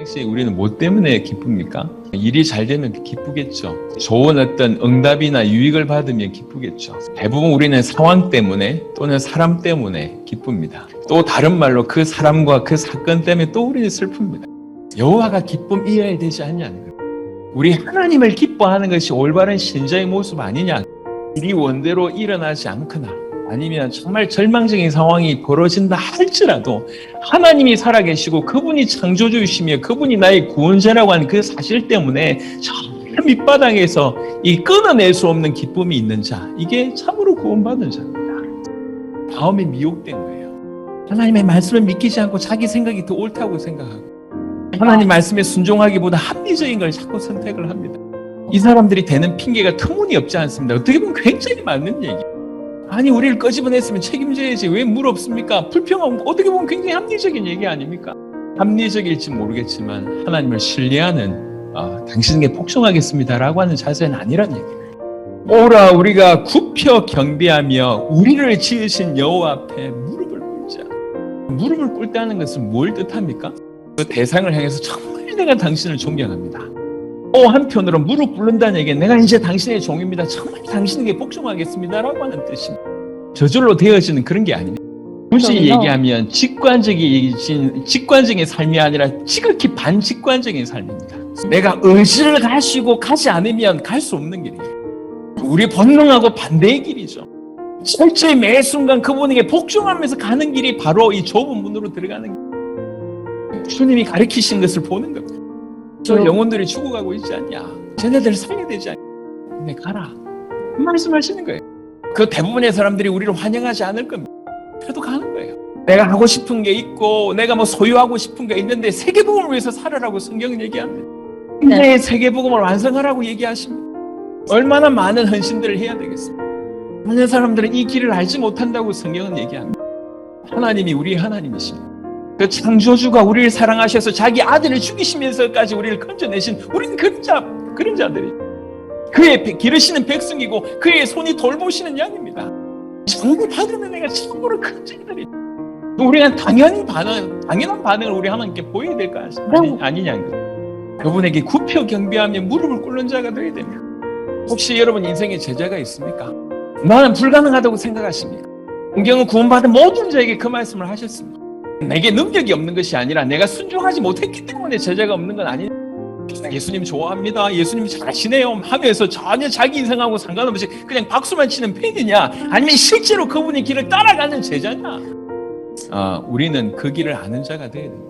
당시 우리는 뭐 때문에 기쁩니까? 일이 잘 되면 기쁘겠죠. 좋은 어떤 응답이나 유익을 받으면 기쁘겠죠. 대부분 우리는 상황 때문에 또는 사람 때문에 기쁩니다. 또 다른 말로 그 사람과 그 사건 때문에 또 우리는 슬픕니다. 여호와가 기쁨이어야 되지 거예요. 우리 하나님을 기뻐하는 것이 올바른 신자의 모습 아니냐. 일이 원대로 일어나지 않거나 아니면 정말 절망적인 상황이 벌어진다 할지라도 하나님이 살아계시고 그분이 창조주이시며 그분이 나의 구원자라고 하는 그 사실 때문에 저 밑바닥에서 이 끊어낼 수 없는 기쁨이 있는 자 이게 참으로 구원받은 자입니다. 다음에 미혹된 거예요. 하나님의 말씀을 믿기지 않고 자기 생각이 더 옳다고 생각하고 하나님 말씀에 순종하기보다 합리적인 걸 자꾸 선택을 합니다. 이 사람들이 되는 핑계가 터무니없지 않습니다. 어떻게 보면 굉장히 맞는 얘기예요. 아니 우리를 꺼집어냈으면 책임져야지 왜 물 없습니까? 불평하고 어떻게 보면 굉장히 합리적인 얘기 아닙니까? 합리적일지 모르겠지만 하나님을 신뢰하는 아, 당신에게 복종하겠습니다라고 하는 자세는 아니란 얘기예요. 오라 우리가 굽혀 경배하며 우리를 지으신 여호와 앞에 무릎을 꿇자. 무릎을 꿇다는 것은 뭘 뜻합니까? 그 대상을 향해서 정말 내가 당신을 존경합니다. 또 한편으로 무릎 꿇는다는 얘기는 내가 이제 당신의 종입니다. 정말 당신에게 복종하겠습니다라고 하는 뜻입니다. 저절로 되어지는 그런 게 아닙니다. 굳이. 얘기하면 직관적인 직관적인 삶이 아니라 지극히 반직관적인 삶입니다. 내가 의지를 가시고 가지 않으면 갈 수 없는 길이에요. 우리 본능하고 반대의 길이죠. 철저히 매 순간 그분에게 복종하면서 가는 길이 바로 이 좁은 문으로 들어가는 길. 주님이 가르치신 것을 보는 겁니다. 저 저- 영혼들이 죽어가고 있지 않냐? 쟤네들 살려야 되지 않냐? 네, 가라. 그 말씀하시는 거예요. 그 대부분의 사람들이 우리를 환영하지 않을 겁니다. 그래도 가는 거예요. 내가 하고 싶은 게 있고, 내가 뭐 소유하고 싶은 게 있는데 세계복음을 위해서 살아라고 성경은 얘기합니다. 내 세계복음을 완성하라고 얘기하십니다. 얼마나 많은 헌신들을 해야 되겠습니까? 많은 사람들은 이 길을 알지 못한다고 성경은 얘기합니다. 하나님이 우리 하나님이십니다. 그 창조주가 우리를 사랑하셔서 자기 아들을 죽이시면서까지 우리를 건져내신 우리는 그런 자, 그런 자들이 그의 배- 기르시는 백성이고 그의 손이 돌보시는 양입니다. 정부 받으면 내가 참으로 큰 자들이 우리는 당연히 반응, 당연한 반응을 우리 하나님께 보여야 될 거 아니, 아니냐는 거예요. 그분에게 굽혀 경배하며 무릎을 꿇는 자가 되어야 됩니다. 혹시 여러분 인생에 제자가 있습니까? 나는 불가능하다고 생각하십니까? 성경은 구원받은 모든 자에게 그 말씀을 하셨습니다. 내게 능력이 없는 것이 아니라 내가 순종하지 못했기 때문에 제자가 없는 건 아니. 예수님 좋아합니다. 예수님 잘하시네요. 하면서 전혀 자기 인생하고 상관없이 그냥 박수만 치는 팬이냐? 아니면 실제로 그분의 길을 따라가는 제자냐? 아, 우리는 그 길을 아는 자가 돼야 됩니다.